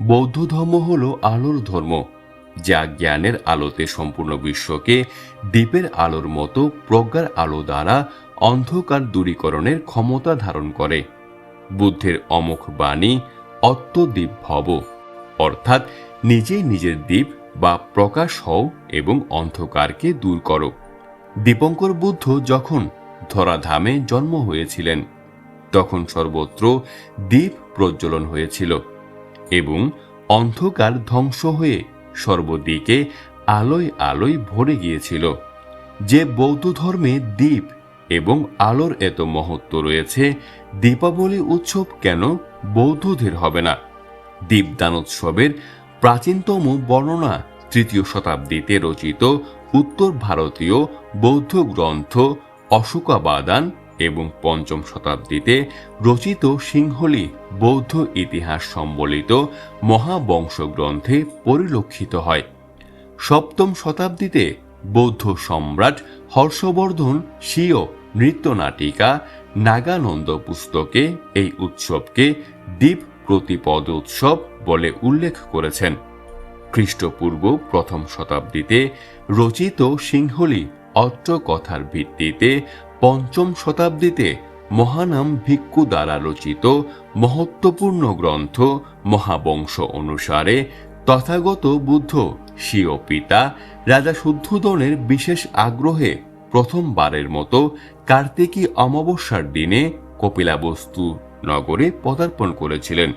বৌদ্ধ ধর্ম হল আলোর ধর্ম, যা জ্ঞানের আলোতে সম্পূর্ণ বিশ্বকে দ্বীপের আলোর মতো প্রজ্ঞার আলো দ্বারা অন্ধকার দূরীকরণের ক্ষমতা ধারণ করে। বুদ্ধের অমুখ বাণী অত্তদ্বীপ ভব, অর্থাৎ নিজেই নিজের দ্বীপ বা প্রকাশ হও এবং অন্ধকারকে দূর করো। দীপঙ্কর বুদ্ধ যখন ধরাধামে জন্ম হয়েছিলেন, তখন সর্বত্র দ্বীপ প্রজ্বলন হয়েছিল। এবং অন্ধকার ধ্বংস হয়ে সর্বদিকে আলোয় আলোয় ভরে গিয়েছিল। যে বৌদ্ধ ধর্মে দ্বীপ এবং আলোর এত মহত্ব রয়েছে, দীপাবলি উৎসব কেন বৌদ্ধদের হবে না? দীপদানোৎসবের প্রাচীনতম বর্ণনা তৃতীয় শতাব্দীতে রচিত উত্তর ভারতীয় বৌদ্ধ গ্রন্থ অশোকাবাদান এবং পঞ্চম শতাব্দীতে রচিত সিংহলি বৌদ্ধ ইতিহাস সম্বলিত মহাবংশ গ্রন্থে পরিলক্ষিত হয়। সপ্তম শতাব্দীতে বৌদ্ধ সম্রাট হর্ষবর্ধন স্বীয় নৃত্যনাটিকা নাগানন্দ পুস্তকে এই উৎসবকে দ্বীপ প্রতিপদ উৎসব বলে উল্লেখ করেছেন। খ্রিস্টপূর্ব প্রথম শতাব্দীতে রচিত সিংহলি অট্ট কথার ভিত্তিতে পঞ্চম শতাব্দীতে মহানাম ভিক্ষু দ্বারা রচিত মহত্বপূর্ণ গ্রন্থ মহাবংশ অনুসারে তথাগত বুদ্ধ স্বীয় পিতা রাজা শুদ্ধোদনের বিশেষ আগ্রহে প্রথমবারের মতো কার্তিকী অমাবস্যার দিনে কপিলাবস্তু নগরে পদার্পণ করেছিলেন।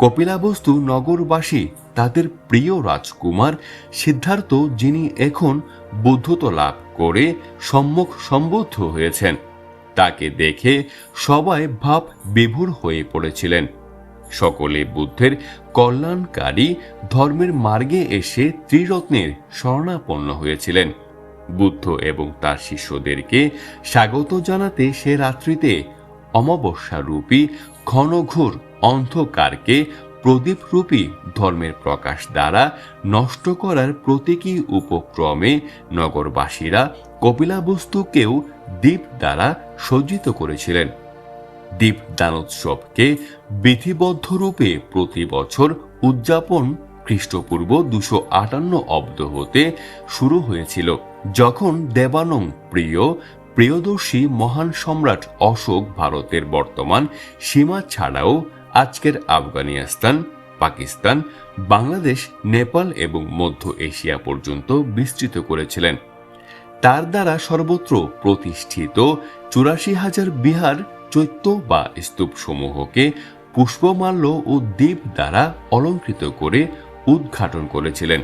কপিলাবস্তু নগরবাসী, তাদের প্রিয় রাজকুমার সিদ্ধার্থ, যিনি এখন বুদ্ধত্ব লাভ করে সম্মুখ সম্বুদ্ধ হয়েছেন। তাকে দেখে সবাই ভাব বিভোর হয়ে পড়েছিলেন। সকলে বুদ্ধের কল্যাণকারী ধর্মের মার্গে এসে ত্রিরত্নের শরণাপন্ন হয়েছিলেন। বুদ্ধ এবং তার শিষ্যদেরকে স্বাগত জানাতে সে রাত্রিতে অমাবস্যারূপী ঘনঘোর অন্ধকারকে প্রদীপরূপী ধর্মের প্রকাশ দ্বারা নষ্ট করার প্রতীকী উপক্রমে নগরবাসীরা কপিলাবস্তুকেও দ্বীপ দ্বারা সজ্জিত করেছিলেন। দ্বীপ দানোৎসবকে বিধিবদ্ধ রূপে প্রতি বছর উদযাপন খ্রিস্টপূর্ব দুশো আটান্ন অব্দ হতে শুরু হয়েছিল, যখন দেবানং প্রিয়, প্রিয়দর্শী মহান সম্রাট অশোক ভারতের বর্তমান সীমা ছাড়াও আজকের আফগানিস্তান, পাকিস্তান, বাংলাদেশ, নেপাল এবং মধ্য এশিয়া পর্যন্ত বিস্তৃত করেছিলেন। তার দ্বারা সর্বত্র প্রতিষ্ঠিত চুরাশি হাজার বিহার চৈত্য বা স্তূপ সমূহকে পুষ্পমাল্য ও দ্বীপ দ্বারা অলঙ্কৃত করে উদ্ঘাটন করেছিলেন।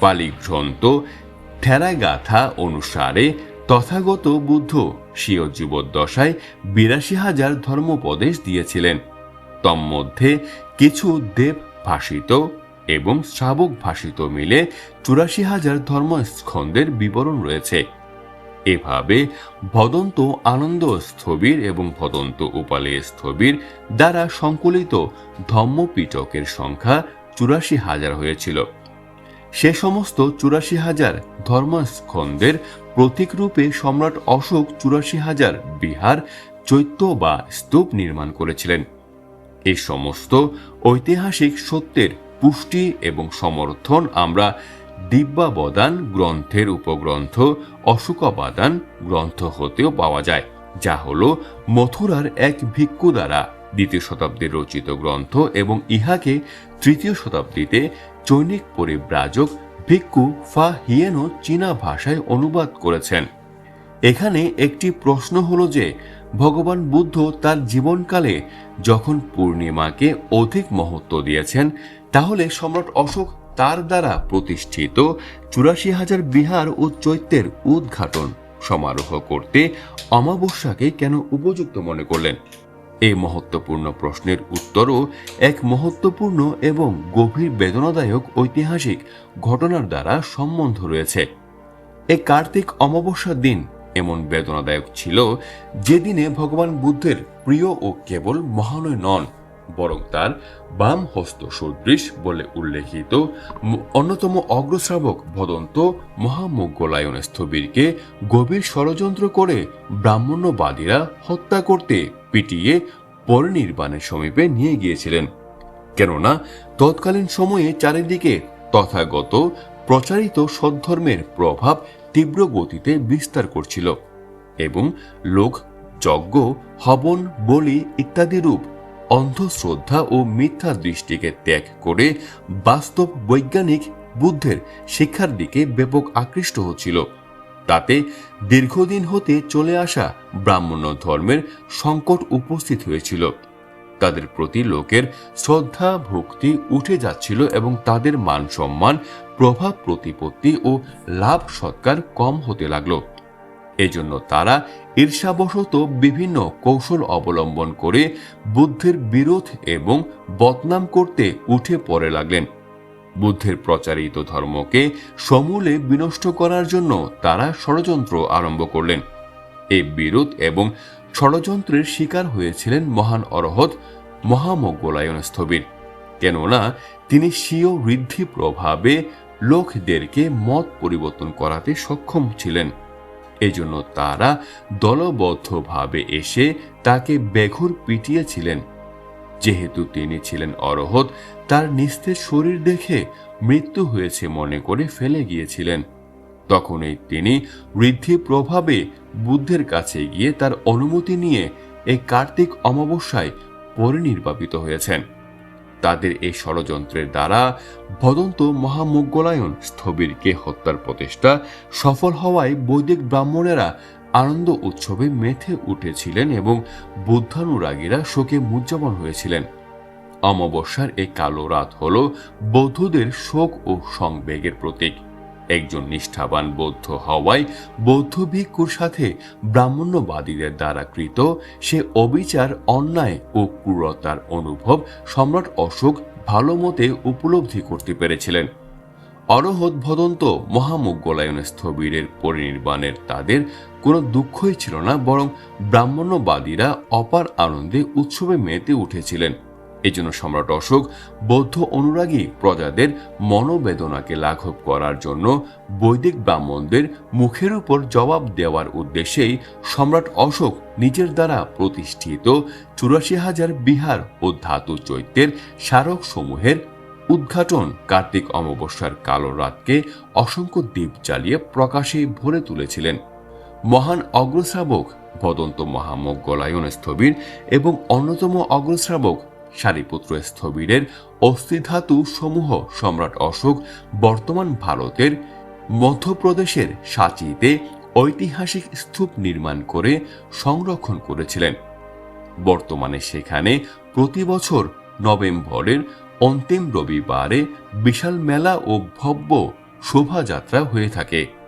পালি গ্রন্থ থেরাগাথা অনুসারে তথাগত বুদ্ধ স্বীয় জীবদ্দশায় বিরাশি হাজার ধর্মোপদেশ দিয়েছিলেন। তন্মধ্যে কিছু দেব ভাষিত এবং শ্রাবক ভাষিত মিলে চুরাশি হাজার ধর্মস্কন্ধের বিবরণ রয়েছে। এভাবে ভদন্ত আনন্দ স্থবির এবং ভদন্ত উপালে স্থবির দ্বারা সংকলিত ধম্মপিটকের সংখ্যা চুরাশি হাজার হয়েছিল। সে সমস্ত চুরাশি হাজার ধর্মস্কন্ধের প্রতীকরূপে সম্রাট অশোক চুরাশি হাজার বিহার চৈত্য বা স্তূপ নির্মাণ করেছিলেন। এই সমস্ত ঐতিহাসিক সত্যের পুষ্টি এবং সমর্থন আমরা দিব্যাবদান গ্রন্থের উপগ্রন্থ অশোকাবাদান গ্রন্থ হতেও পাওয়া যায়, যা হল মথুরার এক ভিক্ষু দ্বারা দ্বিতীয় শতাব্দীর রচিত গ্রন্থ এবং ইহাকে তৃতীয় শতাব্দীতে চৈনিক পরিব্রাজক ভিক্ষু ফা হিয়েনো চীনা ভাষায় অনুবাদ করেছেন। এখানে একটি প্রশ্ন হলো যে ভগবান বুদ্ধ তার জীবনকালে যখন পূর্ণিমাকে অধিক মহত্ব দিয়েছেন, তাহলে সম্রাট অশোক তার দ্বারা প্রতিষ্ঠিত চুরাশি হাজার বিহার ও চৈত্যের উদ্ঘাটন সমারোহ করতে অমাবস্যাকে কেন উপযুক্ত মনে করলেন? এই মহত্বপূর্ণ প্রশ্নের উত্তরও এক মহত্বপূর্ণ এবং গভীর বেদনাদায়ক ঐতিহাসিক ঘটনার দ্বারা সম্বন্ধ রয়েছে। এই কার্তিক অমাবস্যার দিন এমন বেদনাদায়ক ছিল যে দিনে ভগবান বুদ্ধের প্রিয় ও কেবল মহানয় নন, বরং তার বাম হস্ত সদৃশ বলে উল্লেখিত অন্যতম অগ্রশ্রাবক ভদন্ত মহামোগ্গলায়ন স্থবিরকে গভীর ষড়যন্ত্র করে ব্রাহ্মণ্যবাদীরা হত্যা করতে পিটিয়ে পরিনির্বাণের সমীপে নিয়ে গিয়েছিলেন। কেননা তৎকালীন সময়ে চারিদিকে তথাগত প্রচারিত সদ্ধর্মের প্রভাব তীব্র গতিতে বিস্তার করছিল এবং লোক, যজ্ঞ, হবন, বলি ইত্যাদি রূপ, অন্ধশ্রদ্ধা ও মিথ্যা দৃষ্টিকে ত্যাগ করে বাস্তব বৈজ্ঞানিক বুদ্ধের শিক্ষার দিকে ব্যাপক আকৃষ্ট হচ্ছিল। তাতে দীর্ঘদিন হতে চলে আসা ব্রাহ্মণ্য ধর্মের সংকট উপস্থিত হয়েছিল। তাদের প্রতি লোকের শ্রদ্ধা, ভক্তি উঠে যাচ্ছিল এবং তাদের মান সম্মান, প্রভাব প্রতিপত্তি ও লাভ সৎকার কম হতে লাগল। এজন্য তারা ঈর্ষাবশত বিভিন্ন কৌশল অবলম্বন করে বুদ্ধের বিরোধ এবং বদনাম করতে উঠে পড়ে লাগলেন। বুদ্ধের প্রচারিত ধর্মকে সমূলে বিনষ্ট করার জন্য তারা ষড়যন্ত্র আরম্ভ করলেন। এই বিরোধ এবং ষড়যন্ত্রের শিকার হয়েছিলেন মহান অরহত মহামোগলায়ন স্থবির। কেননা, তিনি স্বীয় ঋদ্ধি প্রভাবে লোকদেরকে মত পরিবর্তন করাতে সক্ষম ছিলেন। এজন্য তারা দলবদ্ধভাবে এসে তাকে বেঘুর পিটিয়েছিলেন। যেহেতু তিনি ছিলেন অরহত, তার নিস্তেজ শরীর দেখে মৃত্যু হয়েছে মনে করে ফেলে গিয়েছিলেন। তখনই তিনি ঋদ্ধি প্রভাবে বুদ্ধের কাছে গিয়ে তার অনুমতি নিয়ে এই কার্তিক অমাবস্যায় পরিনির্বাপিত হয়েছেন। তাদের এই ষড়যন্ত্রের দ্বারা ভদন্ত মহামোগ্গলায়ন স্থবিরকে হত্যার প্রচেষ্টা সফল হওয়ায় বৈদিক ব্রাহ্মণেরা আনন্দ উৎসবে মেথে উঠেছিলেন এবং বুদ্ধানুরাগীরা শোকে মুজ্জামন হয়েছিলেন। অমাবস্যার এই কালো রাত হল বৌদ্ধদের শোক ও সংবেগের প্রতীক। একজন নিষ্ঠাবান বৌদ্ধ হওয়ায় বৌদ্ধ ভিক্ষুর সাথে ব্রাহ্মণ্যবাদীদের দ্বারা কৃত সে অবিচার, অন্যায় ও ক্রূরতার অনুভব সম্রাট অশোক ভালো মতে উপলব্ধি করতে পেরেছিলেন। অরহত ভদন্ত মহামোগ্গলায়ন স্থবিরের পরিনির্বাণের তাদের কোনো দুঃখই ছিল না, বরং ব্রাহ্মণ্যবাদীরা অপার আনন্দে উৎসবে মেতে উঠেছিলেন। এজন্য সম্রাট অশোক বৌদ্ধ অনুরাগী প্রজাদের মনোবেদনাকে লাঘব করার জন্য বৈদিক ব্রাহ্মণদের মুখের উপর জবাব দেওয়ার উদ্দেশ্যেই সম্রাট অশোক নিজের দ্বারা প্রতিষ্ঠিত চুরাশি হাজার বিহার ও ধাতু চৈত্যের স্মারক সমূহের উদ্ঘাটন কার্তিক অমাবস্যার কালো রাতকে অসংখ্য দ্বীপ জ্বালিয়ে প্রকাশে ভরে তুলেছিলেন। মহান অগ্রশ্রাবক ভদন্ত মহামোগ্গলায়ন স্থবির এবং অন্যতম অগ্রশ্রাবক সারিপুত্র স্থবিরের অস্থিধাতু সমূহ সম্রাট অশোক বর্তমান ভারতের মধ্যপ্রদেশের সাঁচিতে ঐতিহাসিক স্তূপ নির্মাণ করে সংরক্ষণ করেছিলেন। বর্তমানে সেখানে প্রতি বছর নভেম্বরের অন্তিম রবিবারে বিশাল মেলা ও ভব্য শোভাযাত্রা হয়ে থাকে।